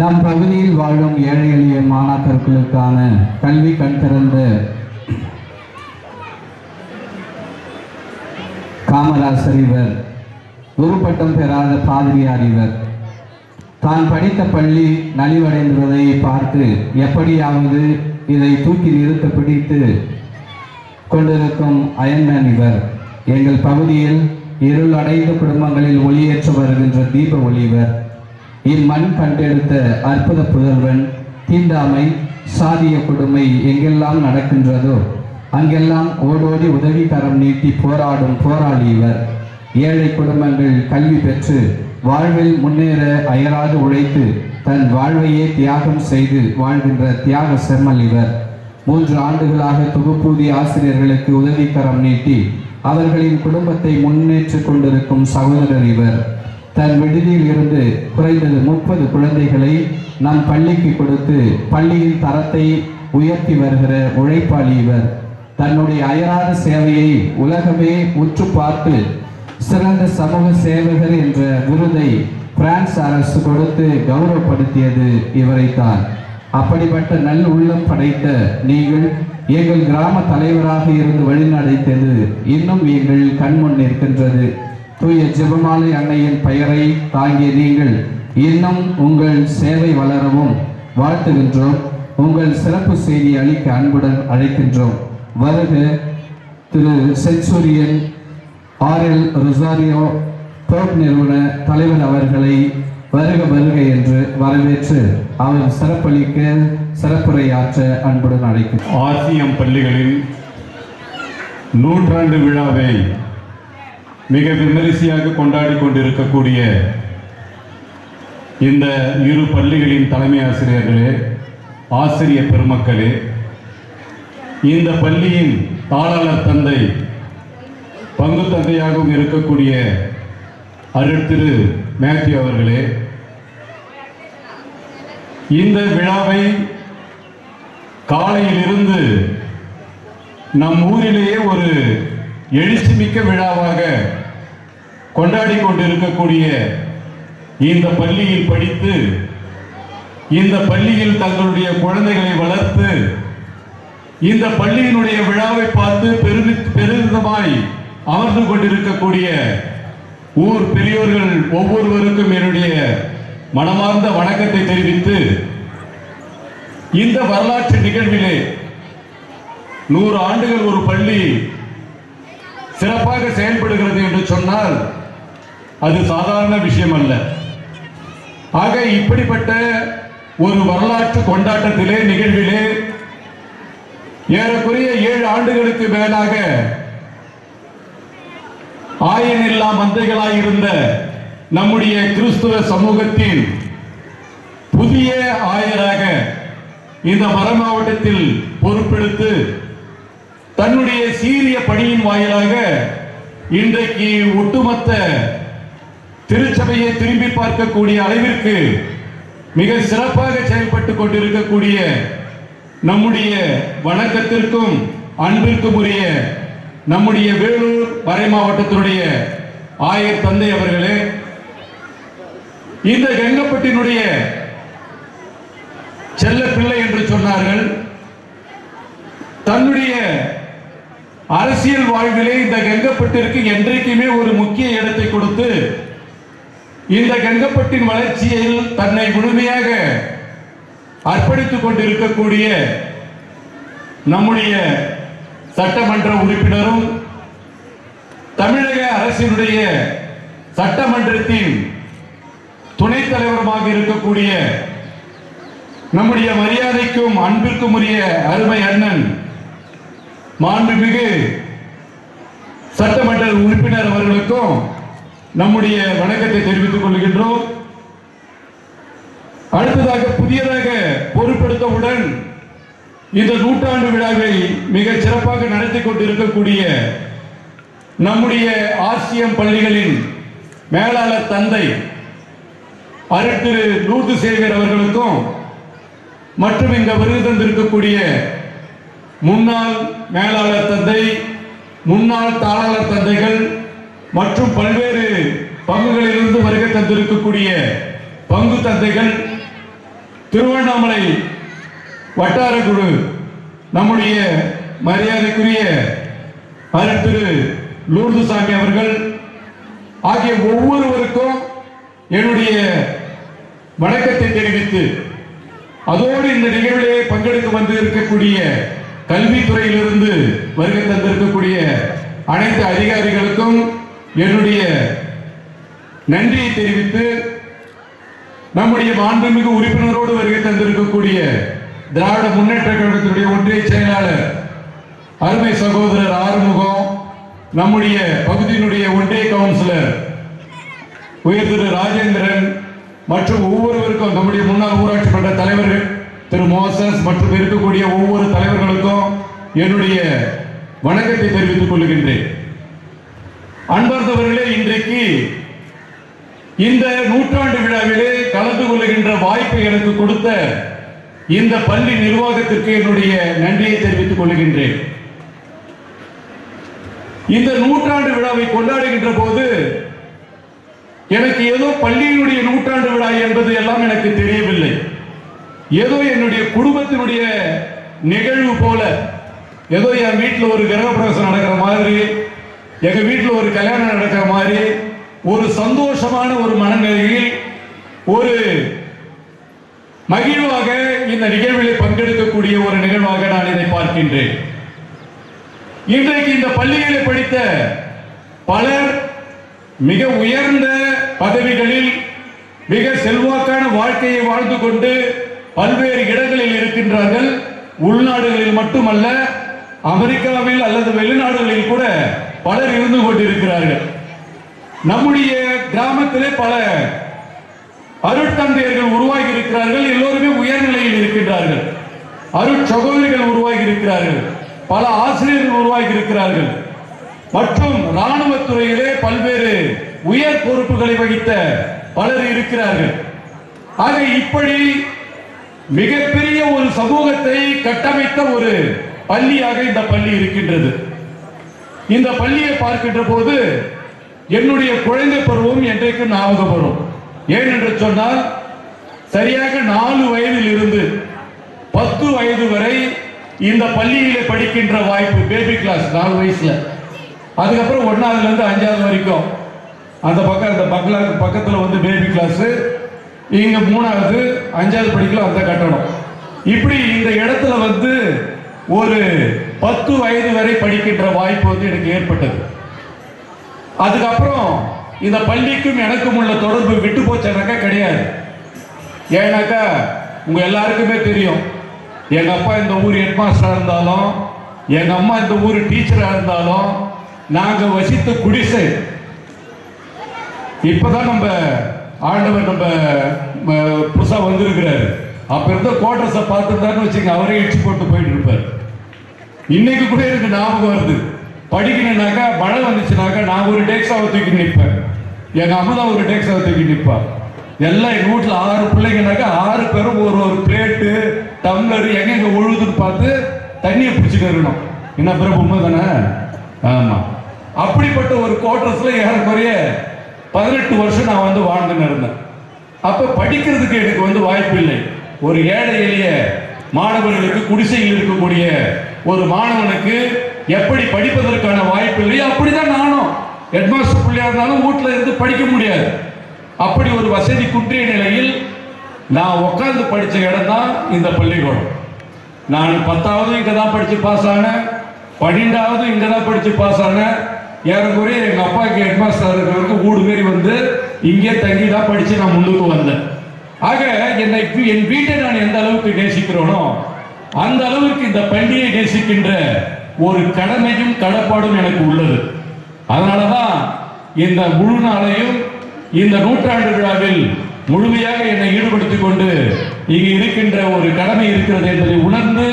நம் பகுதியில் வாழும் ஏழை எளிய மாணாக்கர்களுக்கான கல்வி கண் திறந்த காமராசர் இவர் குருப்பட்டம் பெறாத பாதிரியார் இவர். தான் படித்த பள்ளி நலிவடைந்துவதை பார்த்து எப்படியாவது இதை தூக்கி நிறுத்த பிடித்து கொண்டிருக்கும் அயன்மேன் இவர். எங்கள் பகுதியில் இருள் அடைந்த குடும்பங்களில் ஒளியேற்ற வருகின்ற தீப ஒளிவர் இம்மண் கண்டெடுத்த அற்புத புதல்வன் தீண்டாமை சாதிய கொடுமை எங்கெல்லாம் நடக்கின்றதோ அங்கெல்லாம் ஓடோடி உதவிக்கரம் நீட்டி போராடும் போராளி இவர். ஏழை குடும்பங்கள் கல்வி பெற்று வாழ்வில் முன்னேற அயராது உழைத்து தன் வாழ்வையே தியாகம் செய்து வாழ்கின்ற தியாக செம்மல் இவர். மூன்று ஆண்டுகளாக தொகுப்பூதிய ஆசிரியர்களுக்கு உதவிக்கரம் நீட்டி அவர்களின் குடும்பத்தை முன்னேற்றிக் கொண்டிருக்கும் சகோதரர் இவர். தன் விடுதியில் இருந்து குறைந்தது முப்பது குழந்தைகளை நம் பள்ளிக்கு கொடுத்து பள்ளியின் தரத்தை உயர்த்தி வருகிற உழைப்பாளி இவர். தன்னுடைய அயராத சேவையை உலகமே உற்று பார்த்து சிறந்த சமூக சேவகர் என்ற விருதை பிரான்ஸ் அரசு கொடுத்து கௌரவப்படுத்தியது இவரைத்தான். அப்படிப்பட்ட நல் உள்ளம் படைத்த நீங்கள் எங்கள் கிராம தலைவராக இருந்து வழிநடைத்தது இன்னும் எங்கள் கண்முன் நிற்கின்றது. தூய ஜெபமாலை அன்னையின் பெயரை தாங்கிய நீங்கள் இன்னும் உங்கள் சேவை வளரவும் வாழ்த்துகின்றோம். உங்கள் சிறப்பு செய்தி அளிக்க அன்புடன் அழைக்கின்றோம். வருக திரு Centurion R L Rosario Pope நிறுவன தலைவர் அவர்களை வருக வருக என்று வரவேற்று அவர் சிறப்பளிக்க சிறப்புரையாற்ற அன்புடன் அழைக்கும் ஆசியம் பள்ளிகளின் நூற்றாண்டு விழாவை மிக விமரிசையாக கொண்டாடி கொண்டிருக்கக்கூடிய இந்த இரு பள்ளிகளின் தலைமை ஆசிரியர்களே ஆசிரிய பெருமக்களே இந்த பள்ளியின் தாளாளர் தந்தை பங்கு தந்தையாகவும் இருக்கக்கூடிய அருட்திரு மேத்யூ அவர்களே இந்த விழாவை காலையிலிருந்து நம் ஊரிலேயே ஒரு எழுச்சிமிக்க விழாவாக கொண்டாடி கொண்டிருக்கக்கூடிய இந்த பள்ளியில் படித்து இந்த பள்ளியில் தங்களுடைய குழந்தைகளை வளர்த்து இந்த பள்ளியினுடைய விழாவை பார்த்து பெருமி பெருமிதமாய் அமர்ந்து கொண்டிருக்கக்கூடிய ஊர் பெரியோர்கள் ஒவ்வொருவருக்கும் என்னுடைய மனமார்ந்த வணக்கத்தை தெரிவித்து இந்த வரலாற்று நிகழ்விலே நூறு ஆண்டுகள் ஒரு பள்ளி சிறப்பாக செயல்படுகிறது என்று சொன்னால் அது சாதாரண விஷயம் அல்ல ஆக இப்படிப்பட்ட ஒரு வரலாற்று கொண்டாட்டத்திலே நிகழ்விலே ஏறக்குறைய ஏழு ஆண்டுகளுக்கு மேலாக ஆயனில்லா மந்தைகளாக இருந்த நம்முடைய கிறிஸ்துவ சமூகத்தின் புதிய ஆயராக இந்த மர மாவட்டத்தில் பொறுப்பெடுத்து தன்னுடைய சீரிய பணியின் வாயிலாக இன்றைக்கு ஒட்டுமொத்த திருச்சபையை திரும்பி பார்க்கக்கூடிய அளவிற்கு மிக சிறப்பாக செயல்பட்டு கொண்டிருக்கக்கூடிய நம்முடைய வணக்கத்திற்கும் அன்பிற்கும் உரிய நம்முடைய வேலூர் வரை மாவட்டத்தினுடைய ஆயர் தந்தை அவர்களே இந்த கங்கப்பட்டினுடைய செல்ல பிள்ளை என்று சொன்னார்கள் தன்னுடைய அரசியல் வாழ்விலே இந்த கங்கப்பட்டிற்கு என்றைக்குமே ஒரு முக்கிய இடத்தை கொடுத்து இந்த கங்கப்பட்டின் வளர்ச்சியில் தன்னை முழுமையாக அர்ப்பணித்துக் கொண்டிருக்கக்கூடிய நம்முடைய சட்டமன்ற உறுப்பினரும் தமிழக அரசினுடைய சட்டமன்றத்தின் துணைத் தலைவருமாக இருக்கக்கூடிய நம்முடைய மரியாதைக்கும் அன்பிற்கும் உரிய அருமை அண்ணன் மாண்புமிகு சட்டமன்ற உறுப்பினர் அவர்களுக்கும் நம்முடைய வணக்கத்தை தெரிவித்துக் கொள்கின்றோம். அடுத்ததாக புதியதாக பொறுப்பெடுத்தவுடன் இந்த நூற்றாண்டு விழாவை மிக சிறப்பாக நடத்தி கொண்டிருக்கக்கூடிய நம்முடைய ஆசியம் பள்ளிகளின் மேலாளர் தந்தை அருட்திரு நூத்து சேகர் அவர்களுக்கும் மற்றும் இங்க வருகை தந்திருக்கக்கூடிய முன்னாள் மேலாளர் தந்தை முன்னாள் தாளாளர் தந்தைகள் மற்றும் பல்வேறு பங்குகளிலிருந்து வருகை தந்திருக்கக்கூடிய பங்கு தந்தைகள் திருவண்ணாமலை வட்டார குழு நம்முடைய மரியாதைக்குரிய அருள் லூர்துசாமி அவர்கள் ஆகிய ஒவ்வொருவருக்கும் என்னுடைய வணக்கத்தை தெரிவித்து அதோடு இந்த நிகழ்விலே பங்கெடுக்க வந்து இருக்கக்கூடிய கல்வித்துறையிலிருந்து வருகை தந்திருக்கக்கூடிய அனைத்து அதிகாரிகளுக்கும் என்னுடைய நன்றியை தெரிவித்து நம்முடைய மாண்புமிகு உறுப்பினரோடு வருகை தந்திருக்கக்கூடிய திராவிட முன்னேற்ற கழகத்தினுடைய ஒன்றிய செயலாளர் அருமை சகோதரர் ஆறுமுகம் நம்முடைய பகுதியினுடைய ஒன்றிய கவுன்சிலர் உயர் திரு ராஜேந்திரன் மற்றும் ஒவ்வொருவருக்கும் நம்முடைய முன்னாள் ஊராட்சி மன்ற தலைவர்கள் திரு மோசஸ் மற்றும் இருக்கக்கூடிய ஒவ்வொரு தலைவர்களுக்கும் என்னுடைய வணக்கத்தை தெரிவித்துக் கொள்கின்றேன். அன்பர்ந்தவர்களே இன்றைக்கு இந்த நூற்றாண்டு விழாவிலே கலந்து கொள்ளுகின்ற வாய்ப்பை எனக்கு கொடுத்த இந்த பள்ளி நிர்வாகத்திற்கு என்னுடைய நன்றியை தெரிவித்துக் கொள்கின்றேன். இந்த நூற்றாண்டு விழாவை கொண்டாடுகின்ற போது எனக்கு ஏதோ பள்ளியினுடைய நூற்றாண்டு விழா என்பது எல்லாம் எனக்கு தெரியவில்லை. ஏதோ என்னுடைய குடும்பத்தினுடைய நிகழ்வு போல ஏதோ என் வீட்டில் ஒரு கிரகப்பிரவேசம் நடக்கிற மாதிரி எங்க வீட்டில் ஒரு கல்யாணம் நடக்கிற மாதிரி ஒரு சந்தோஷமான ஒரு மனநிலையில் ஒரு மகிழ்வாக இந்த நிகழ்வில் பங்கெடுக்கக்கூடிய ஒரு நிகழ்வாக நான் இதை பார்க்கின்றேன். இன்றைக்கு இந்த பள்ளிகளை படித்த பலர் மிக உயர்ந்த பதவிகளில் மிக செல்வாக்கான வாழ்க்கையை வாழ்ந்து கொண்டு பல்வேறு இடங்களில் இருக்கின்றார்கள். உள்நாடுகளில் மட்டுமல்ல அமெரிக்காவில் அல்லது வெளிநாடுகளில் கூட பலர் இருந்து கொண்டிருக்கிறார்கள். நம்முடைய கிராமத்திலே பல அருட்தந்தையர்கள் உருவாகி இருக்கிறார்கள் எல்லோருமே உயர்நிலையில் இருக்கின்றார்கள். அருட்சகோதரிகள் உருவாகி இருக்கிறார்கள் பல ஆசிரியர்கள் உருவாகி இருக்கிறார்கள் மற்றும் ராணுவத்துறையிலே பல்வேறு உயர் பொறுப்புகளை வகித்த பலர் இருக்கிறார்கள். ஆக இப்படி மிகப்பெரிய ஒரு சமூகத்தை கட்டமைத்த ஒரு பள்ளியாக இந்த பள்ளி இருக்கின்றது. இந்த பள்ளியை பார்க்கின்ற போது என்னுடைய குழந்தை பருவம் என்றைக்கு ஞாபகம் வரும். ஏன் என்று சொன்னால் சரியாக நாலு வயதில் இருந்து பத்து வயது வரை இந்த பள்ளியில படிக்கின்ற வாய்ப்பு பேபி கிளாஸ் நாலு வயசுல. அதுக்கப்புறம் ஒன்னாவதுல இருந்து அஞ்சாவது வரைக்கும். அந்த பக்கம் அந்த பக்கல பக்கத்துல வந்து பேபி கிளாஸ் இங்க மூணாவது அஞ்சாவது படிக்கலாம் அந்த கட்டணம். இப்படி இந்த இடத்துல வந்து ஒரு பத்து வயது வரை படிக்கின்ற வாய்ப்பு வந்து எனக்கு ஏற்பட்டது. அதுக்கப்புறம் இந்த பள்ளிக்கும் எனக்கும் உள்ள தொடர்பு விட்டு போச்சானாக்கா கிடையாது. ஏன்னாக்கா உங்க எல்லாருக்குமே தெரியும். எங்க அப்பா இந்த ஊர் ஹெட் மாஸ்டரா இருந்தாலும் எங்க அம்மா இந்த ஊர் டீச்சரா இருந்தாலும் நாங்க வசித்த குடிசை. இப்பதான் நம்ம ஆண்டவர் நம்ம புதுசா வந்திருக்கிறாரு. அப்ப இருந்த குவார்டர்ஸை பார்த்துருந்தாருன்னு வச்சுங்க அவரே இடிச்சு போட்டு போயிட்டு இருப்பார் இன்னைக்கு கூட எனக்கு ஞாபகம் வருது. படிக்கணும்னாக்கா மழை வந்துச்சுனாக்கா நான் ஒரு டேக்ஸாவை தூக்கி நிற்பேன். எங்க அம்மா ஒரு டேக்ஸாவை தூக்கி நிற்பா. எல்லாம் எங்கள் வீட்டில் ஆறு பிள்ளைங்கனாக்கா ஆறு பேரும் ஒரு ஒரு பிளேட்டு டம்ளர் எங்கெங்க ஒழுகுதுன்னு பார்த்து தண்ணியை பிடிச்சிட்டு இருக்கணும் என்ன பிறகு உண்மை தானே ஆமாம் அப்படிப்பட்ட ஒரு குவார்டர்ஸில் ஏறக்குறைய பதினெட்டு வருஷம் நான் வந்து வாழ்ந்துன்னு இருந்தேன். அப்போ படிக்கிறதுக்கு எனக்கு வந்து வாய்ப்பு இல்லை. ஒரு ஏழை எளிய மாணவர்களுக்கு குடிசையில் இருக்கக்கூடிய ஒரு மாணவனுக்கு எப்படி படிப்பதற்கான வாய்ப்பு இல்லையோ அப்படிதான் நானும். ஹெட்மாஸ்டர் பிள்ளையா இருந்தாலும் வீட்டில் இருந்து படிக்க முடியாது. அப்படி ஒரு வசதி குன்றிய நிலையில் நான் உட்காந்து படித்த இடம் தான் இந்த பள்ளிக்கூடம். நான் பத்தாவது இங்கே தான் படித்து பாஸ் ஆனேன். பன்னெண்டாவது இங்கே தான் படித்து பாஸ் ஆனேன். ஏறக்குறைய எங்கள் அப்பாவுக்கு ஹெட்மாஸ்டர் இருக்கிறவருக்கு மூணு பேர் வந்து இங்கே தங்கி தான் படித்து நான் முன்னுக்கு வந்தேன். ஆக என்னை என் வீட்டை நான் எந்த அளவுக்கு நேசிக்கிறேனோ அந்த அளவுக்கு இந்த பள்ளியை நேசிக்கின்ற ஒரு கடமையும் கடப்பாடும் எனக்கு உள்ளது. அதனால தான் இந்த முழு நாளையும் இந்த நூற்றாண்டு விழாவில் முழுமையாக என்னை ஈடுபடுத்திக் கொண்டு இங்கு இருக்கின்ற ஒரு கடமை இருக்கிறது என்பதை உணர்ந்து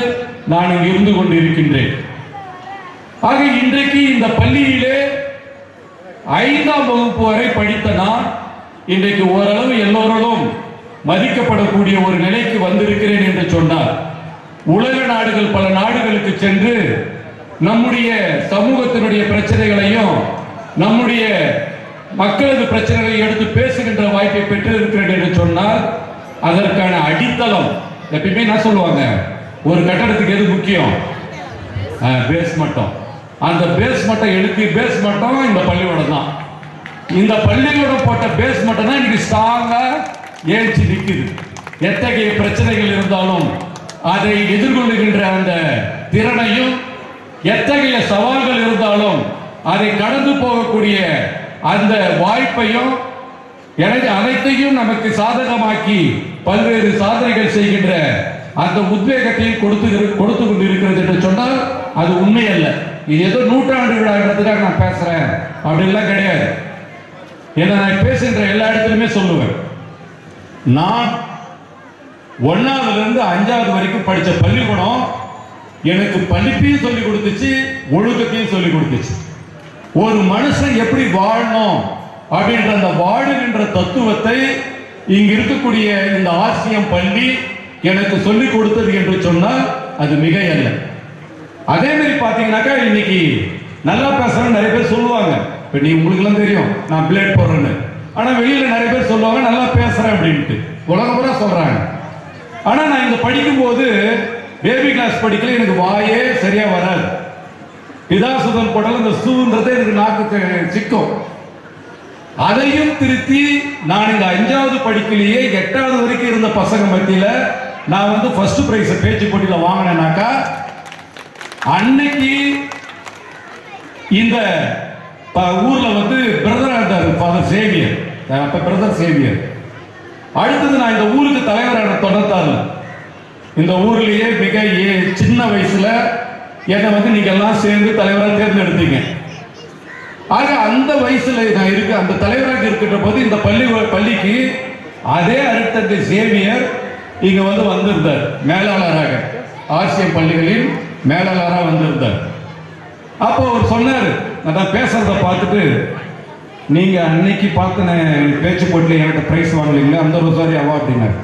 நான் இங்கு இருந்து கொண்டு இருக்கின்றேன் ஆக இன்றைக்கு இந்த பள்ளியிலே ஐந்தாம் வகுப்பு வரை படித்த நான் இன்றைக்கு ஓரளவு எல்லோரோடும் மதிக்கப்படக்கூடிய ஒரு நிலைக்கு வந்திருக்கிறேன் என்று சொன்னார். உலக நாடுகள் பல நாடுகளுக்கு சென்று நம்முடைய சமூகத்தினுடைய பிரச்சனைகளையும் நம்முடைய மக்களது பிரச்சனைகளை எடுத்து பேசுகின்ற வாய்ப்பை பெற்றிருக்கிறேன் என்று சொன்னால் அதற்கான அடித்தளம் எப்பயுமே என்ன சொல்லுவாங்க? ஒரு கட்டடத்துக்கு எது முக்கியம்? பேஸ் மட்டும். அந்த பேஸ் மட்டம் எழுப்பி பேஸ் மட்டம் இந்த பள்ளிக்கூடம் தான். இந்த பள்ளிக்கூடம் போட்ட பேஸ் மட்டம் தான் இன்னைக்கு ஸ்ட்ராங்கா ஏழ்ச்சி நிற்குது எத்தகைய பிரச்சனைகள் இருந்தாலும் அதை எதிர்கொள்ளுகின்ற அந்த திறனையும் எத்தகைய சவால்கள் இருந்தாலும் அதை கடந்து போகக்கூடிய அந்த வாய்ப்பையும் எனவே அனைத்தையும் நமக்கு சாதகமாக்கி பல்வேறு சாதனைகள் செய்கின்ற அந்த உத்வேகத்தையும் கொடுத்து கொடுத்து கொண்டிருக்கிறது என்று சொன்னால் அது உண்மை அல்ல இது ஏதோ நூற்றாண்டு விழான்றதுக்காக நான் பேசுறேன். அப்படின்லாம் கிடையாது. ஏன்னா நான் பேசுகின்ற எல்லா இடத்துலையுமே சொல்லுவேன். நான் ஒன்னாவதுல இருந்து அஞ்சாவது வரைக்கும் படித்த பள்ளிக்கூடம் எனக்கு படிப்பையும் சொல்லி கொடுத்துச்சு ஒழுக்கத்தையும் சொல்லி கொடுத்துச்சு. ஒரு மனுஷன் எப்படி வாழணும் அப்படின்ற அந்த வாழுகின்ற தத்துவத்தை இங்க இருக்கக்கூடிய இந்த ஆசியம் பள்ளி எனக்கு சொல்லி கொடுத்தது என்று சொன்னால் அது மிக அல்ல அதே மாதிரி பார்த்தீங்கன்னாக்கா இன்னைக்கு நல்லா பேசுறேன்னு நிறைய பேர் சொல்லுவாங்க. இப்போ நீ உங்களுக்குலாம் தெரியும் நான் பிளேட் போடுறேன்னு. ஆனால் வெளியில் நிறைய பேர் சொல்லுவாங்க நல்லா பேசுகிறேன் அப்படின்ட்டு. உலகம் பூரா சொல்கிறாங்க ஆனால் நான் இங்கே படிக்கும்போது பேபி கிளாஸ் படிக்கல எனக்கு வாயே சரியாக வராது. பிதாசுதன் போடல இந்த சூன்றது எனக்கு நாக்கு சிக்கும். அதையும் திருத்தி நான் இந்த அஞ்சாவது படிக்கலையே எட்டாவது வரைக்கும் இருந்த பசங்க மத்தியில் நான் வந்து ஃபர்ஸ்ட் பிரைஸ் பேச்சு போட்டியில் வாங்கினேனாக்கா அன்னைக்கு இந்த ப- ஊர்ல வந்து பிரதரா இருந்தார் ஃபாதர் சேவியர் அப்ப பிரதர் சேவியர் அடுத்தது நான் இந்த ஊருக்கு தலைவரான தொண்ணூத்தாறுல இந்த ஊர்லயே மிக சின்ன வயசுல என்னை வந்து நீங்க எல்லாம் சேர்ந்து தலைவராக தேர்ந்தெடுத்தீங்க. ஆக அந்த வயசுல நான் இருக்க அந்த தலைவராக இருக்கின்ற போது இந்த பள்ளி பள்ளிக்கு அதே அடுத்த சேவியர் இங்க வந்து வந்திருந்தார். மேலாளராக ஆசிய பள்ளிகளின் மேலாளராக வந்திருந்தார். அப்போ அவர் சொன்னார் நான் பேசுறத பார்த்துட்டு நீங்க அன்னைக்கு பார்த்து பேச்சு போட்டியில் என்கிட்ட பிரைஸ் வாங்கலீங்க அந்த ரொசாரி அவா அப்படின்னாரு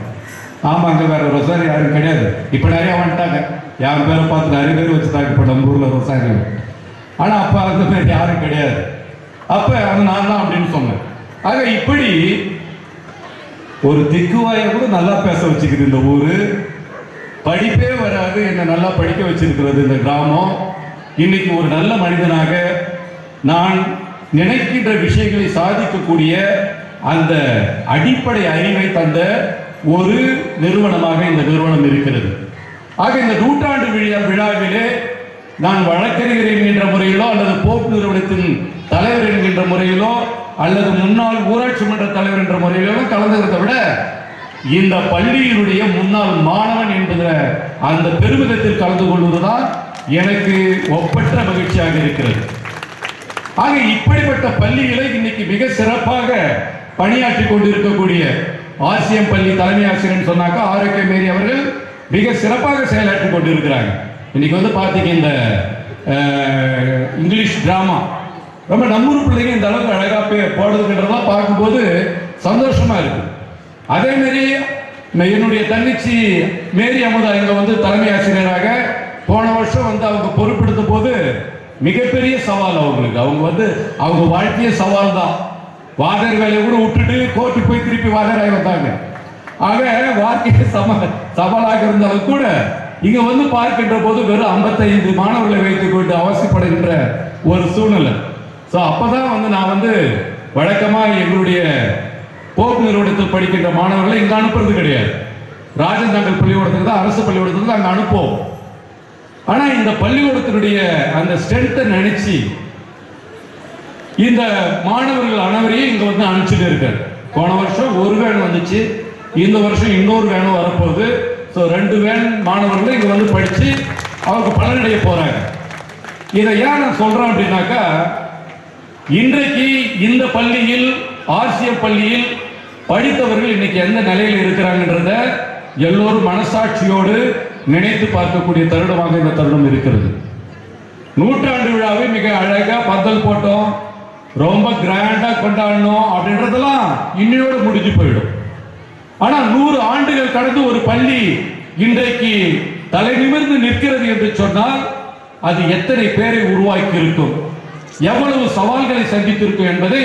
ஆமாங்க வேற ரொசாரி யாரும் கிடையாது. இப்போ நிறைய வந்துட்டாங்க. யார் பேரை பார்த்து நிறைய பேர் வச்சுட்டாங்க. இப்போ நம்ம ஊரில் ரொசாரி. ஆனா அப்ப அந்த மாதிரி யாரும் கிடையாது. அப்ப அது நான் தான் அப்படின்னு சொன்னேன். ஆக இப்படி ஒரு திக்குவாயை கூட நல்லா பேச வச்சுக்குது இந்த ஊரு. படிப்பே வராது. என்னை நல்லா படிக்க வச்சிருக்கிறது இந்த கிராமம். இன்னைக்கு ஒரு நல்ல மனிதனாக நான் நினைக்கின்ற விஷயங்களை சாதிக்கக்கூடிய அந்த அடிப்படை அறிவை தந்த ஒரு நிறுவனமாக இந்த நிறுவனம் இருக்கிறது. ஆக இந்த நூற்றாண்டு விழா விழாவிலே நான் வழக்கறிஞர் என்கின்ற முறையிலோ அல்லது போக்கு நிறுவனத்தின் தலைவர் என்கின்ற முறையிலோ அல்லது முன்னாள் ஊராட்சி மன்ற தலைவர் என்ற முறையிலோ கலந்துகிறத விட இந்த பள்ளியினுடைய முன்னாள் மாணவன் என்பதில் அந்த பெருமிதத்தில் கலந்து கொள்வதுதான் எனக்கு ஒப்பற்ற மகிழ்ச்சியாக இருக்கிறது. ஆக இப்படிப்பட்ட பள்ளிகளை இன்னைக்கு மிக சிறப்பாக பணியாற்றி கொண்டிருக்கக்கூடிய ஆசியம் பள்ளி தலைமை ஆசிரியர் சொன்னாக்கா ஆரோக்கிய மேரி அவர்கள் மிக சிறப்பாக செயலாற்றி கொண்டிருக்கிறாங்க. இன்னைக்கு வந்து பார்த்தீங்க இந்த இங்கிலீஷ் டிராமா. ரொம்ப நம்மூர் பிள்ளைங்க இந்த அளவுக்கு அழகா பே- போடுதுன்றதெல்லாம் பார்க்கும்போது சந்தோஷமா இருக்கு. அதே மாதிரி நான் என்னுடைய தங்கச்சி மேரி அமுதா இங்க வந்து தலைமை ஆசிரியராக போன வருஷம் வந்து அவங்க பொறுப்பெடுத்த போது மிகப்பெரிய சவால் அவங்களுக்கு. அவங்க வந்து அவங்க வாழ்க்கைய சவால் தான். வாதர் வேலையை கூட விட்டுட்டு கோர்ட்டு போய் திருப்பி வாதராகி வந்தாங்க. ஆக வாழ்க்கையே சம சவாலாக இருந்தாலும் கூட இங்க வந்து பார்க்கின்ற போது வெறும் 55 மாணவர்களை வைத்துக் கொண்டு அவசியப்படுகின்ற ஒரு சூழ்நிலை. ஸோ அப்பதான் வந்து நான் வந்து வழக்கமா எங்களுடைய போக்கு நிறுவனத்தில் படிக்கின்ற மாணவர்களை இங்கே அனுப்புறது கிடையாது. ராஜன் தங்கள் பள்ளிக்கூடத்துக்கு தான் அரசு பள்ளிக்கூடத்துக்கு தான் அங்கே அனுப்புவோம். ஆனால் இந்த பள்ளிக்கூடத்தினுடைய அந்த ஸ்ட்ரென்த்தை நினைச்சு இந்த மாணவர்கள் அனைவரையும் இங்கே வந்து அனுப்பிச்சுட்டு இருக்காரு. போன வருஷம் ஒரு வேன் வந்துச்சு. இந்த வருஷம் இன்னொரு வேனும் வரப்போகுது. ஸோ ரெண்டு வேன் மாணவர்கள் இங்கே வந்து படித்து அவங்க பலனடைய போகிறாங்க இதை ஏன் நான் சொல்கிறேன் அப்படின்னாக்கா இன்றைக்கு இந்த பள்ளியில் ஆர்சிஎம் பள்ளியில் படித்தவர்கள் இன்னைக்கு எந்த நிலையில் இருக்கிறாங்கன்றத எல்லோரும் மனசாட்சியோடு நினைத்து பார்க்கக்கூடிய தருணமாக இந்த தருணம் இருக்கிறது. நூற்றாண்டு விழாவை மிக அழகா பந்தல் போட்டோம். ரொம்ப கிராண்டா கொண்டாடணும் அப்படின்றதெல்லாம் இன்னையோட முடிஞ்சு போயிடும். ஆனா நூறு ஆண்டுகள் கடந்து ஒரு பள்ளி இன்றைக்கு தலை நிமிர்ந்து நிற்கிறது என்று சொன்னால் அது எத்தனை பேரை உருவாக்கி இருக்கும் எவ்வளவு சவால்களை சந்தித்திருக்கும் என்பதை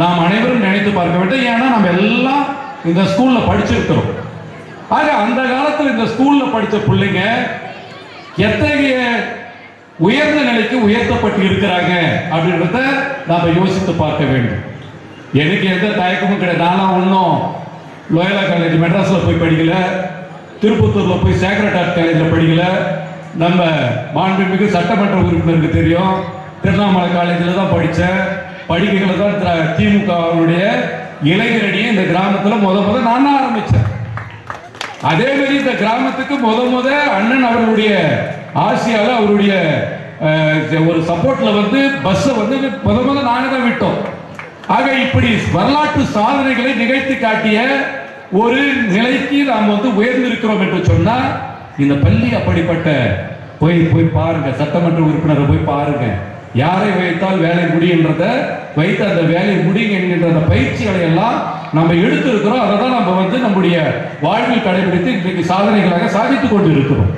நாம் அனைவரும் நினைத்து பார்க்க வேண்டும். ஏன்னா நம்ம எல்லாம் இந்த ஸ்கூல்ல படிச்சிருக்கிறோம். ஆக அந்த காலத்தில் இந்த ஸ்கூல்ல படித்த பிள்ளைங்க எத்தகைய உயர்ந்த நிலைக்கு உயர்த்தப்பட்டு இருக்கிறாங்க அப்படின்றத நாம யோசித்து பார்க்க வேண்டும். எனக்கு எந்த தயக்கமும் கிடையாது. நானும் ஒன்றும் லோயலா காலேஜ் மெட்ராஸில் போய் படிக்கல. திருப்பத்தூரில் போய் சேக்ரட் ஆர்ட் காலேஜில் படிக்கல. நம்ம மாண்புமிகு சட்டமன்ற உறுப்பினருக்கு தெரியும். திருவண்ணாமலை காலேஜில் தான் படித்தேன் படிக்கைகளை தான் த- திமுகவுடைய இளைஞரணியை இந்த கிராமத்தில் முத முத நான் ஆரம்பித்தேன் அதே மாதிரி இந்த கிராமத்துக்கு முத முத அண்ணன் அவருடைய ஆசியால அவருடைய ஒரு சப்போர்ட்ல வந்து பஸ்ஸை வந்து முத முத நானே தான் விட்டோம். ஆக இப்படி வரலாற்று சாதனைகளை நிகழ்த்தி காட்டிய ஒரு நிலைக்கு நாம் வந்து உயர்ந்திருக்கிறோம் என்று சொன்னால் இந்த பள்ளி அப்படிப்பட்ட போய் போய் பாருங்க சட்டமன்ற உறுப்பினரை போய் பாருங்க. யாரை வைத்தால் வேலை முடியுன்றத வைத்து அந்த வேலை முடியும் என்கின்ற அந்த பயிற்சிகளை எல்லாம் நம்ம எடுத்திருக்கிறோம். அதை தான் நம்ம வந்து நம்முடைய வாழ்வில் கடைபிடித்து இன்றைக்கு சாதனைகளாக சாதித்து கொண்டு இருக்கிறோம்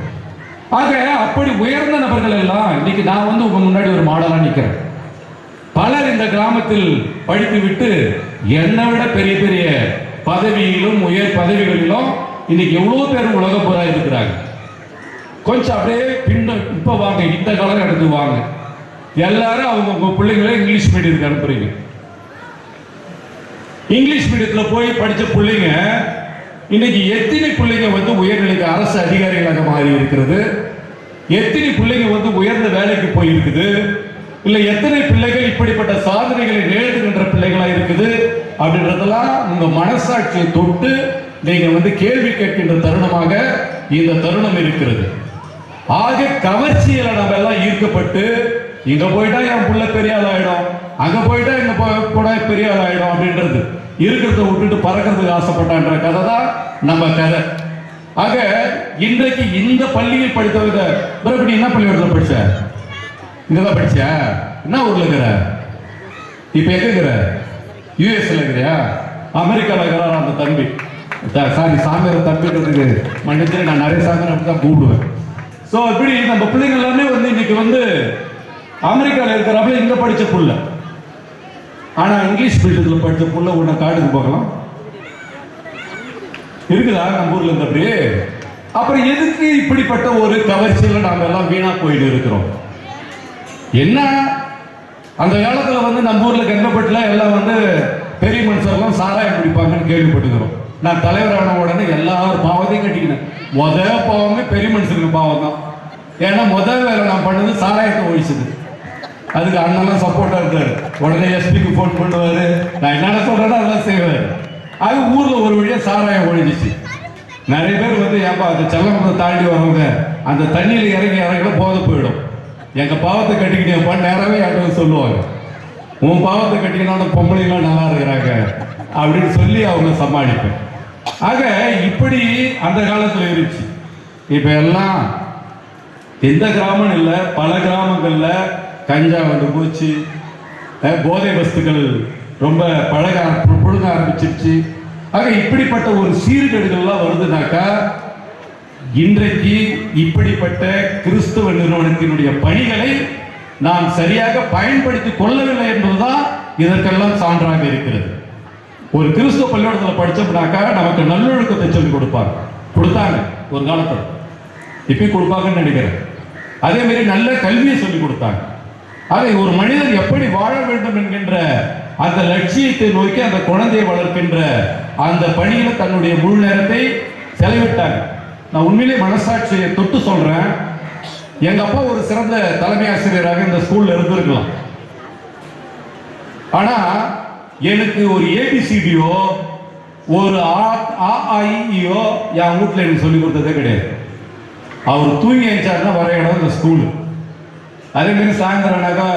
ஆக அப்படி உயர்ந்த நபர்கள் எல்லாம் இன்னைக்கு நான் வந்து உங்க முன்னாடி ஒரு மாடலாக நிற்கிறேன் பலர் இந்த கிராமத்தில் படித்து விட்டு என்னை விட பெரிய பெரிய பதவியிலும் உயர் பதவிகளிலும் இன்னைக்கு எவ்வளோ பேர் உலக போராக இருக்கிறாங்க கொஞ்சம் அப்படியே பின்ன இப்போ வாங்க இந்த காலம் எடுத்து வாங்க. எல்லாரும் அவங்க உங்க பிள்ளைங்களை இங்கிலீஷ் மீடியத்துக்கு அனுப்புறீங்க. இங்கிலீஷ் மீடியத்தில் போய் படித்த பிள்ளைங்க இன்னைக்கு எத்தனை பிள்ளைங்க வந்து உயர்நிலைக்கு அரசு அதிகாரிகளாக மாறி இருக்கிறது? எத்தனை பிள்ளைங்க வந்து உயர்ந்த வேலைக்கு போயிருக்குது? இல்லை எத்தனை பிள்ளைகள் இப்படிப்பட்ட சாதனைகளை நிகழ்த்துகின்ற பிள்ளைகளாக இருக்குது? அப்படின்றதெல்லாம் உங்கள் மனசாட்சியை தொட்டு நீங்கள் வந்து கேள்வி கேட்கின்ற தருணமாக இந்த தருணம் இருக்கிறது. ஆக கவர்ச்சியில் நம்ம எல்லாம் ஈர்க்கப்பட்டு இங்க போயிட்டா என் புள்ள பெரிய ஆள் ஆயிடும் அங்க போயிட்டா எங்க போ- பெரிய ஆள் ஆயிடும் அப்படின்றது. இருக்கிறத விட்டுட்டு பறக்கிறதுக்கு ஆசைப்பட்டான்ற கதை தான் நம்ம கதை. ஆக இன்றைக்கு இந்த பள்ளியில் படித்தவங்க மறுபடி என்ன பள்ளிக்கூடத்தில் படிச்ச? இங்கதான் படிச்ச என்ன ஊர்ல இருக்கிற? இப்ப எங்க இருக்கிற? யூஎஸ்ல இருக்கிறியா? அமெரிக்கால இருக்கிறார் அந்த தம்பி? சாரி சாமியார் தம்பின்றதுக்கு மன்னிச்சு நான் நிறைய சாமியார் அப்படி தான் கூப்பிடுவேன். ஸோ இப்படி நம்ம பிள்ளைங்க எல்லாமே வந்து இன்னைக்கு வந்து அமெரிக்காவில் இருக்கிறப்ப இங்க படிச்ச புள்ள. ஆனா இங்கிலீஷ் மீடியத்தில் படிச்ச புள்ள உன்னை காட்டுக்கு போகலாம். இருக்குதா நம்ம ஊர்ல இருந்த அப்புறம் எதுக்கு இப்படிப்பட்ட ஒரு கவர்ச்சியில் நாம எல்லாம் வீணா போயிட்டு இருக்கிறோம்? என்ன? அந்த காலத்துல வந்து நம்ம ஊர்ல கண்டப்பட்டுல எல்லாம் வந்து பெரிய மனுஷர்லாம் சாராயம் குடிப்பாங்கன்னு கேள்விப்பட்டுக்கிறோம் நான் தலைவரான உடனே எல்லாரும் பாவத்தையும் கட்டிக்கினேன். முத பாவமே பெரிய மனுஷனுக்கு பாவம் தான் ஏன்னா முதல் வேலை நான் பண்ணது சாராயத்தை ஒழிச்சது. அதுக்கு அண்ணனும் சப்போர்ட்டா இருக்காரு. உடனே எஸ்பிக்கு ஃபோன் பண்ணுவாரு. நான் என்னென்ன சொல்றேனோ அதெல்லாம் செய்வாரு. அது ஊர்ல ஒரு வழியா சாராயம் ஒழிஞ்சிச்சு நிறைய பேர் வந்து ஏன்பா அந்த செல்லமத்தை தாண்டி வரவங்க அந்த தண்ணியில் இறங்கி இறங்கல போதை போயிடும். எங்க பாவத்தை கட்டிக்கிட்டேப்பா நேரமே என்கிட்ட சொல்லுவாங்க உன் பாவத்தை கட்டிக்கினா பொம்பளைங்களாம் நல்லா இருக்கிறாங்க அப்படின்னு சொல்லி அவங்க சமாளிப்பேன். ஆக இப்படி அந்த காலத்தில் இருந்துச்சு. இப்போ எல்லாம் எந்த கிராமம் இல்லை பல கிராமங்களில் கஞ்சா வந்து போச்சு போதை வஸ்துக்கள் ரொம்ப பழக பொழுக ஆரம்பிச்சிருச்சு. ஆக இப்படிப்பட்ட ஒரு சீர்கேடுகள்லாம் வருதுனாக்கா இன்றைக்கு இப்படிப்பட்ட கிறிஸ்துவ நிறுவனத்தினுடைய பணிகளை நாம் சரியாக பயன்படுத்திக் கொள்ளவில்லை என்பதுதான் இதற்கெல்லாம் சான்றாக இருக்கிறது. ஒரு கிறிஸ்துவ பள்ளிக்கூடத்தில் படித்தோம்னாக்கா நமக்கு நல்லொழுக்கத்தை சொல்லிக் கொடுப்பாங்க. கொடுத்தாங்க ஒரு காலத்தில். இப்பயும் கொடுப்பாங்கன்னு நினைக்கிறேன். அதே மாதிரி நல்ல கல்வியை சொல்லி கொடுத்தாங்க. அதை ஒரு மனிதன் எப்படி வாழ வேண்டும் என்கின்ற அந்த லட்சியத்தை நோக்கி அந்த குழந்தையை வளர்க்கின்ற அந்த பணியில தன்னுடைய முழு நேரத்தை செலவிட்டாங்க. நான் உண்மையிலே மனசாட்சியை தொட்டு சொல்றேன். எங்க அப்பா ஒரு சிறந்த தலைமை ஆசிரியராக இந்த ஸ்கூல்ல இருந்திருக்கலாம். ஆனா எனக்கு ஒரு ஏபிசிடியோ ஒரு ஆஐஇயோ என் வீட்டில் எனக்கு சொல்லி கொடுத்ததே கிடையாது. அவர் தூங்கி எழுந்தாருன்னா வர இடம் இந்த ஸ்கூலு. அதே மாதிரி சாயந்தரம்னாக்கா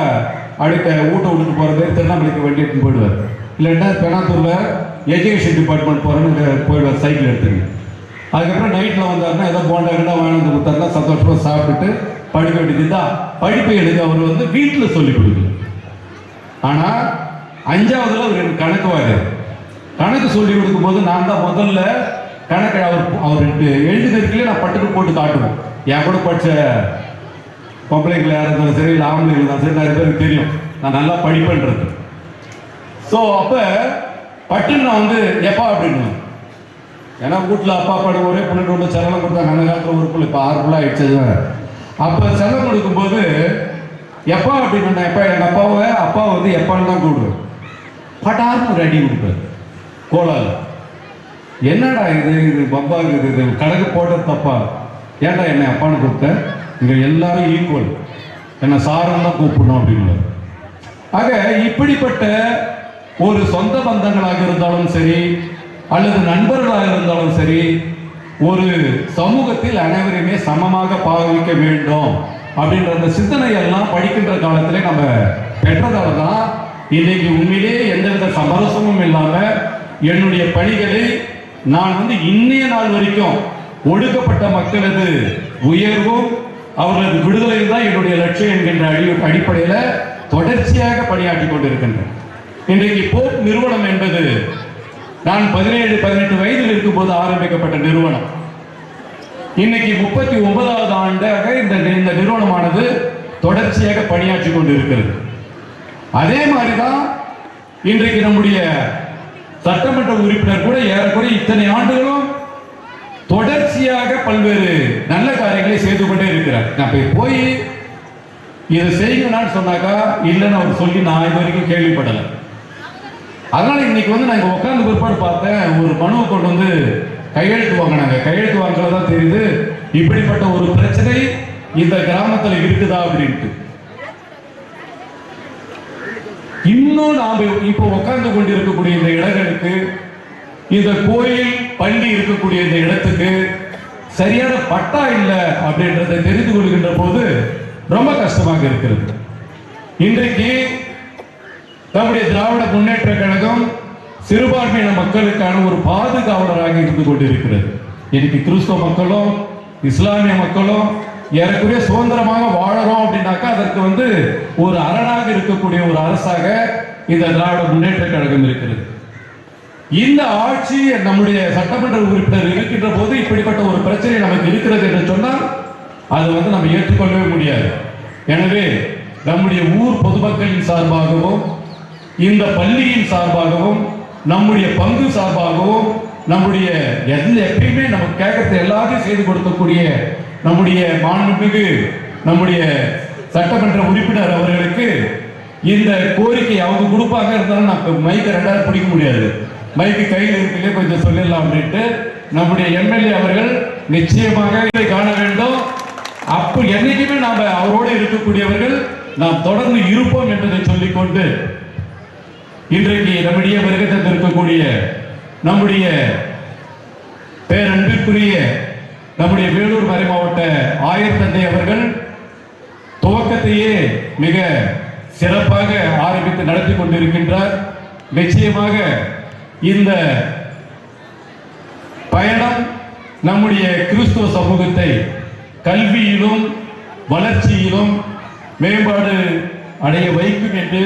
அடுத்த ஊட்ட விட்டுட்டு போகிறது திருவண்ணாமலைக்கு வண்டி எடுத்துன்னு போயிடுவார். இல்லைன்னா பெனாத்தூரில் எஜுகேஷன் டிபார்ட்மெண்ட் போகிறேன்னு போயிடுவார் சைக்கிள் எடுத்துங்க அதுக்கப்புறம் நைட்டில் வந்தாருன்னா ஏதோ போண்டா கிண்டா வாங்கிட்டு கொடுத்தாருன்னா சந்தோஷமாக சாப்பிட்டுட்டு படிக்க வேண்டியது தான் படிப்பை எனக்கு அவர் வந்து வீட்டில் சொல்லி கொடுக்கல ஆனால் அஞ்சாவதுல அவர் எனக்கு கணக்கு வாரியார் கணக்கு சொல்லி கொடுக்கும்போது நான் தான் முதல்ல கணக்கு அவர் அவர் எழுதுகிறதுக்குள்ளே நான் பட்டுக்கு போட்டு காட்டுவேன். என் கூட படித்த படிச்ச யாராக இருந்தாலும் சரி இல்லை ஆம்பளைங்களா இருந்தாலும் சரி நிறைய பேருக்கு தெரியும். நான் நல்லா படிப்பேன்றது. ஸோ அப்போ பட்டுன்னு நான் வந்து எப்பா அப்படின்னு ஏன்னா வீட்டில் அப்பா அப்பாடு ஒரே பிள்ளைட்டு ரொம்ப செலவு கொடுத்தாங்க அந்த காலத்தில் ஒரு பிள்ளை இப்போ ஆறு பிள்ளை ஆயிடுச்சு அப்போ செலவு கொடுக்கும்போது எப்பா அப்படின்னு எப்பா எங்கள் அப்பாவை அப்பா வந்து எப்பான்னு தான் கூப்பிடுவேன். பட்டார்னு ஒரு அடி கொடுப்பார் கோலால். என்னடா இது? இது பம்பா இது இது கணக்கு போட்டது தப்பா? ஏன்டா என்னை அப்பான்னு கொடுத்தேன்? இங்கே எல்லாரும் ஈக்குவல் என்னை சாரம் தான் கூப்பிடணும் அப்படின்னு ஆக இப்படிப்பட்ட ஒரு சொந்த பந்தங்களாக இருந்தாலும் சரி அல்லது நண்பர்களாக இருந்தாலும் சரி ஒரு சமூகத்தில் அனைவரையுமே சமமாக பாவிக்க வேண்டும் அப்படின்ற அந்த சிந்தனை எல்லாம் படிக்கின்ற காலத்திலே நம்ம பெற்றதால தான் இன்னைக்கு உண்மையிலே எந்தவித சமரசமும் இல்லாம என்னுடைய பணிகளை நான் வந்து இன்னைய நாள் வரைக்கும் ஒடுக்கப்பட்ட மக்களது உயர்வும் அவர்களது விடுதலை தான் என்னுடைய லட்சியம் என்கின்ற அடி அடிப்படையில் தொடர்ச்சியாக பணியாற்றி கொண்டிருக்கின்றேன். இன்றைக்கு போப் நிறுவனம் என்பது நான் பதினேழு பதினெட்டு வயதில் இருக்கும்போது ஆரம்பிக்கப்பட்ட நிறுவனம். இன்னைக்கு முப்பத்தி ஒன்பதாவது ஆண்டாக இந்த இந்த நிறுவனமானது தொடர்ச்சியாக பணியாற்றி கொண்டு இருக்கிறது அதே மாதிரி தான் இன்றைக்கு நம்முடைய சட்டமன்ற உறுப்பினர் கூட ஏறக்குறைய இத்தனை ஆண்டுகளும் பல்வேறு நல்ல காரியங்களை செய்து கொண்டே இருக்கிறார். நான் போய் போய் இதை செய்யணும்னு சொன்னாக்கா இல்லைன்னு அவர் சொல்லி நான் இது வரைக்கும் கேள்விப்படலை. அதனால இன்னைக்கு வந்து நாங்கள் உட்காந்து பிற்பாடு பார்த்தேன் ஒரு மனுவை கொண்டு வந்து கையெழுத்து வாங்கினாங்க கையெழுத்து வாங்கல தான் தெரியுது. இப்படிப்பட்ட ஒரு பிரச்சனை இந்த கிராமத்தில் இருக்குதா அப்படின்ட்டு. இன்னும் நாம் இப்போ உட்கார்ந்து கொண்டிருக்கக்கூடிய இந்த இடங்களுக்கு இந்த கோயில் பள்ளி இருக்கக்கூடிய இந்த இடத்துக்கு சரியான பட்டா இல்லை அப்படின்றத தெரிந்து கொள்கின்ற போது ரொம்ப கஷ்டமாக இருக்கிறது. இன்றைக்கு நம்முடைய திராவிட முன்னேற்ற கழகம் சிறுபான்மையின மக்களுக்கான ஒரு பாதுகாவலராக இருந்து கொண்டிருக்கிறது. இன்னைக்கு கிறிஸ்தவ மக்களும் இஸ்லாமிய மக்களும் ஏறக்குறைய சுதந்திரமாக வாழறோம் அப்படின்னாக்கா அதற்கு வந்து ஒரு அரணாக இருக்கக்கூடிய ஒரு அரசாக இந்த திராவிட முன்னேற்ற கழகம் இருக்கிறது. இந்த ஆட்சி நம்முடைய சட்டமன்ற உறுப்பினர் இருக்கின்ற போது இப்படிப்பட்ட ஒரு பிரச்சனை நமக்கு இருக்கிறது என்று சொன்னால் அது வந்து நம்ம ஏற்றுக்கொள்ளவே முடியாது. எனவே நம்முடைய ஊர் பொதுமக்களின் சார்பாகவும் இந்த பள்ளியின் சார்பாகவும் நம்முடைய பங்கு சார்பாகவும் நம்முடைய எந்த எப்பயுமே நமக்கு கேட்கறது எல்லாத்தையும் செய்து கொடுக்கக்கூடிய நம்முடைய மாண்புமிகு நம்முடைய சட்டமன்ற உறுப்பினர் அவர்களுக்கு இந்த கோரிக்கை அவங்க கொடுப்பாங்க இருந்தாலும் நமக்கு மைக்க மைக்கை ரெண்டாவது பிடிக்க முடியாது. மைக்கு கையில் இருக்குல்லே கொஞ்சம் சொல்லிடலாம் அப்படின்ட்டு நம்முடைய எம்எல்ஏ அவர்கள் நிச்சயமாக இதை காண வேண்டும். அப்போ என்னைக்குமே நாம் அவரோடு இருக்கக்கூடியவர்கள் நாம் தொடர்ந்து இருப்போம் என்பதை சொல்லிக்கொண்டு இன்றைக்கு நம்முடைய வருகை தந்திருக்கக்கூடிய நம்முடைய பேரன்பிற்குரிய நம்முடைய வேலூர் மறை மாவட்ட ஆயர் தந்தை அவர்கள் துவக்கத்தையே மிக சிறப்பாக ஆரம்பித்து நடத்தி கொண்டிருக்கின்றார். நிச்சயமாக இந்த பயணம் நம்முடைய கிறிஸ்துவ சமூகத்தை கல்வியிலும் வளர்ச்சியிலும் மேம்பாடு அடைய வைக்கும் என்று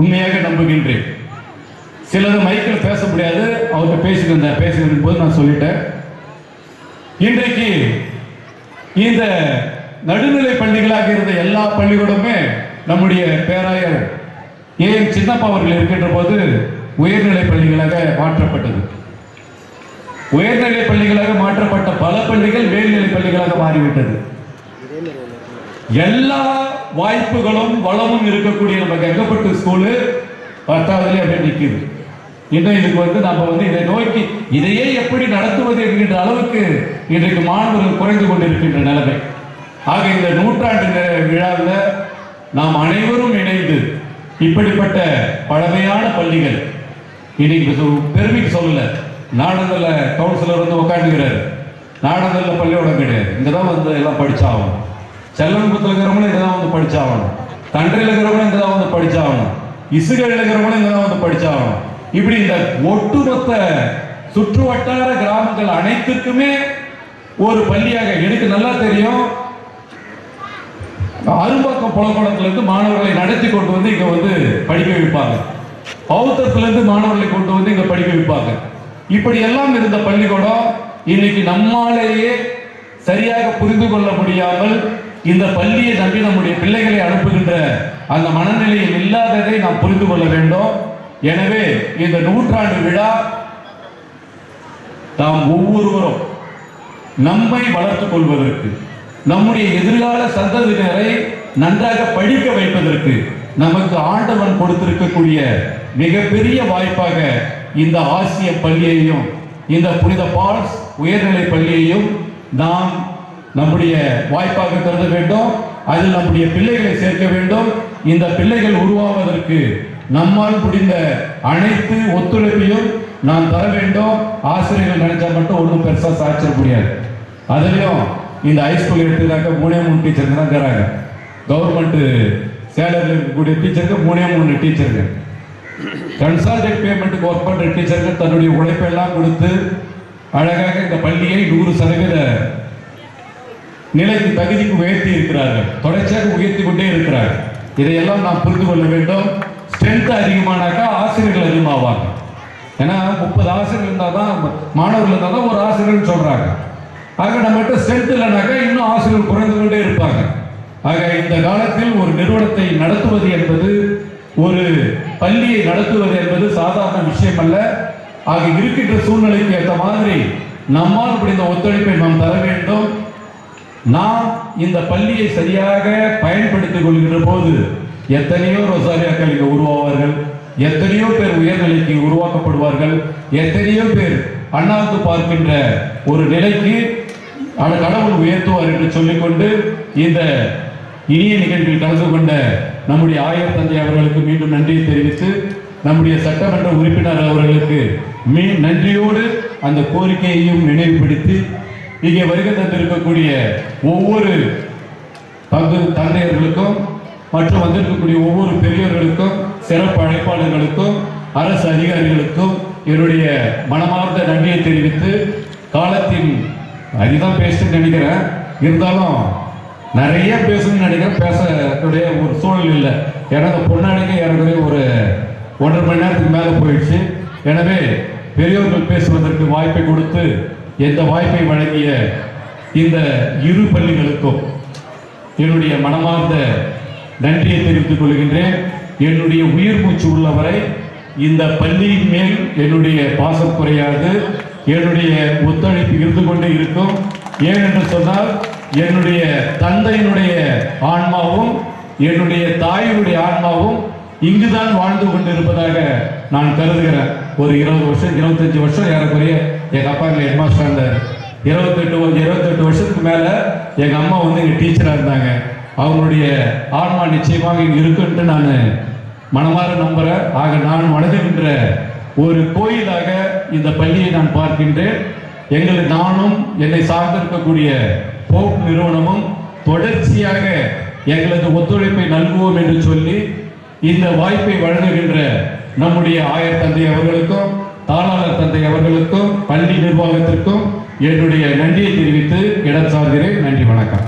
உண்மையாக நம்புகின்றேன். சிலது மைக்கில் பேச முடியாது அவர்கிட்ட பேசிட்டு இருந்தார் பேசிட்டு போது நான் சொல்லிட்டேன். இன்றைக்கு இந்த நடுநிலை பள்ளிகளாக இருந்த எல்லா பள்ளிகளுமே நம்முடைய பேராயர் ஏன் சின்னப்பா அவர்கள் இருக்கின்ற போது உயர்நிலை பள்ளிகளாக மாற்றப்பட்டது. உயர்நிலை பள்ளிகளாக மாற்றப்பட்ட பல பள்ளிகள் மேல்நிலை பள்ளிகளாக மாறிவிட்டது. எல்லா வாய்ப்புகளும் வளமும் இருக்கக்கூடிய நம்ம கங்கப்பட்டு ஸ்கூலு பத்தாவதுலேயே அப்படியே நிற்குது இன்னும் இதுக்கு வந்து நம்ம வந்து இதை நோக்கி இதையே எப்படி நடத்துவது என்கின்ற அளவுக்கு இன்றைக்கு மாணவர்கள் குறைந்து கொண்டிருக்கின்ற நிலைமை. ஆக இந்த நூற்றாண்டு விழாவில் நாம் அனைவரும் இணைந்து இப்படிப்பட்ட பழமையான பள்ளிகள் இன்னைக்கு பெருமைக்கு சொல்லல. நாடகல்ல கவுன்சிலர் வந்து உட்காந்துக்கிறாரு நாடகல்ல பள்ளியோடம் கிடையாது இங்கே தான் வந்து எல்லாம் படிச்சாகணும். செல்லம்புத்தில் இருக்கிறவங்களும் இங்கே தான் வந்து படிச்சாகணும். தண்டையில் இருக்கிறவங்களும் இங்கே தான் வந்து படிச்சாகணும். இசுகையில் இருக்கிறவங்களும் இங்கே தான் வந்து படிச்சாகணும். இப்படி இந்த ஒட்டுமொத்த சுற்று வட்டார கிராமங்கள் அனைத்துக்குமே ஒரு பள்ளியாக எனக்கு நல்லா தெரியும். அரும்பாக்கம் புலக்குளத்துல இருந்து மாணவர்களை நடத்தி கொண்டு வந்து இங்க வந்து படிக்க வைப்பாங்க. பௌத்தத்திலிருந்து மாணவர்களை கொண்டு வந்து இங்க படிக்க வைப்பாங்க. இப்படி எல்லாம் இருந்த பள்ளிக்கூடம் இன்னைக்கு நம்மாலேயே சரியாக புரிந்து கொள்ள முடியாமல் இந்த பள்ளியை நம்பி நம்முடைய பிள்ளைகளை அனுப்புகின்ற அந்த மனநிலையில் இல்லாததை நாம் புரிந்து கொள்ள வேண்டும். எனவே இந்த நூற்றாண்டு விழா தாம் ஒவ்வொருவரும் நம்மை வளர்த்துக் கொள்வதற்கு நம்முடைய எதிர்கால சந்ததியினரை நன்றாக படிக்க வைப்பதற்கு நமக்கு ஆண்டவன் கொடுத்திருக்கக்கூடிய மிகப்பெரிய வாய்ப்பாக இந்த ஆசிய பள்ளியையும் இந்த புனித பால்ஸ் உயர்நிலை பள்ளியையும் நாம் நம்முடைய வாய்ப்பாக கருத வேண்டும். அதில் நம்முடைய பிள்ளைகளை சேர்க்க வேண்டும். இந்த பிள்ளைகள் உருவாவதற்கு நம்மால் முடிந்த அனைத்து ஒத்துழைப்பையும் நாம் தர வேண்டும். ஆசிரியர்கள் நினைச்சா மட்டும் ஒன்றும் பெருசாக சாய்ச்சிட முடியாது. அதுலேயும் இந்த ஹைஸ்கூல் எடுத்துக்காக்க மூணே மூணு டீச்சருங்க தான் தராங்க கவர்மெண்ட்டு சேலரில் இருக்கக்கூடிய டீச்சருக்கு மூணே மூணு டீச்சருங்க கன்சால்டன்ட் பேமெண்ட்டுக்கு ஒர்க் பண்ணுற டீச்சருக்கு தன்னுடைய உழைப்பெல்லாம் கொடுத்து அழகாக இந்த பள்ளியை நூறு சதவீத நிலைக்கு தகுதிக்கு உயர்த்தி இருக்கிறார்கள். தொடர்ச்சியாக உயர்த்தி கொண்டே இருக்கிறார்கள். இதையெல்லாம் நாம் புரிந்து கொள்ள வேண்டும். ஸ்ட்ரென்த் அதிகமானாக்கா ஆசிரியர்கள் அதிகமாவாங்க. ஏன்னா முப்பது ஆசிரியர் இருந்தால் தான் மாணவர்கள் இருந்தால் தான் ஒரு ஆசிரியர்னு சொல்கிறாங்க ஆக நம்மகிட்ட ஸ்ட்ரென்த் இல்லைனாக்கா இன்னும் ஆசிரியர்கள் குறைந்து கொண்டே இருப்பாங்க. ஆக இந்த காலத்தில் ஒரு நிறுவனத்தை நடத்துவது என்பது ஒரு பள்ளியை நடத்துவது என்பது சாதாரண விஷயம் அல்ல ஆக இருக்கின்ற சூழ்நிலைக்கு ஏற்ற மாதிரி நம்மால் முடிந்த ஒத்துழைப்பை நாம் தர வேண்டும். நாம் இந்த பள்ளியை சரியாக பயன்படுத்திக் கொள்கிற போது எத்தனையோ ரொசாரியாக்கள் இங்கு உருவாவார்கள். எத்தனையோ பேர் உயர்நிலைக்கு உருவாக்கப்படுவார்கள். எத்தனையோ பேர் அண்ணாந்து பார்க்கின்ற ஒரு நிலைக்கு அந்த கடவுள் உயர்த்துவார் என்று சொல்லிக்கொண்டு இந்த இனிய நிகழ்வில் கலந்து கொண்ட நம்முடைய ஆயர் தந்தை அவர்களுக்கு மீண்டும் நன்றியை தெரிவித்து நம்முடைய சட்டமன்ற உறுப்பினர் அவர்களுக்கு மீ நன்றியோடு அந்த கோரிக்கையையும் நினைவுபடுத்தி இங்கே வருகை தந்திருக்கக்கூடிய ஒவ்வொரு தந்து தந்தையர்களுக்கும் மற்றும் வந்திருக்கக்கூடிய ஒவ்வொரு பெரியவர்களுக்கும் சிறப்பு அழைப்பாளர்களுக்கும் அரசு அதிகாரிகளுக்கும் என்னுடைய மனமார்ந்த நன்றியை தெரிவித்து காலத்தின் அதுதான் பேசுன்னு நினைக்கிறேன். இருந்தாலும் நிறைய பேசணும்னு நினைக்கிறேன் பேசக்கூடிய ஒரு சூழல் இல்லை. ஏன்னா அந்த பொன்னாடிக்கு ஏறக்குறைய ஒரு ஒன்றரை மணி நேரத்துக்கு மேலே போயிடுச்சு. எனவே பெரியோர்கள் பேசுவதற்கு வாய்ப்பை கொடுத்து எந்த வாய்ப்பை வழங்கிய இந்த இரு பள்ளிகளுக்கும் என்னுடைய மனமார்ந்த நன்றியை தெரிவித்துக் கொள்கின்றேன். என்னுடைய உயிர் மூச்சு உள்ளவரை இந்த பள்ளியின் மேல் என்னுடைய பாசம் குறையாது. என்னுடைய ஒத்துழைப்பு இருந்து கொண்டே இருக்கும். ஏனென்று சொன்னால் என்னுடைய தந்தையினுடைய ஆன்மாவும் என்னுடைய தாயினுடைய ஆன்மாவும் இங்குதான் வாழ்ந்து கொண்டிருப்பதாக நான் கருதுகிறேன். ஒரு இருபது வருஷம் இருபத்தஞ்சு வருஷம் ஏறக்குறைய எங்க அப்பா எங்க ஹெட்மாஸ்டர் இருந்தார் இருபத்தெட்டு இருபத்தெட்டு வருஷத்துக்கு மேல எங்க அம்மா வந்து இங்க டீச்சரா இருந்தாங்க. அவங்களுடைய ஆன்மா நிச்சயமாக இங்க இருக்குன்ட்டு நான் மனமாற நம்புறேன். ஆக நான் வணங்குகின்ற ஒரு கோயிலாக இந்த பள்ளியை நான் பார்க்கின்றேன். எங்களை நானும் என்னை சார்ந்திருக்கக்கூடிய போப் நிறுவனமும் தொடர்ச்சியாக எங்களது ஒத்துழைப்பை நல்குவோம் என்று சொல்லி இந்த வாய்ப்பை வழங்குகின்ற நம்முடைய ஆயர் தந்தை அவர்களுக்கும் தாளாளர் தந்தை அவர்களுக்கும் பள்ளி நிர்வாகத்திற்கும் என்னுடைய நன்றியை தெரிவித்து இடம் சார்கிறேன். நன்றி வணக்கம்.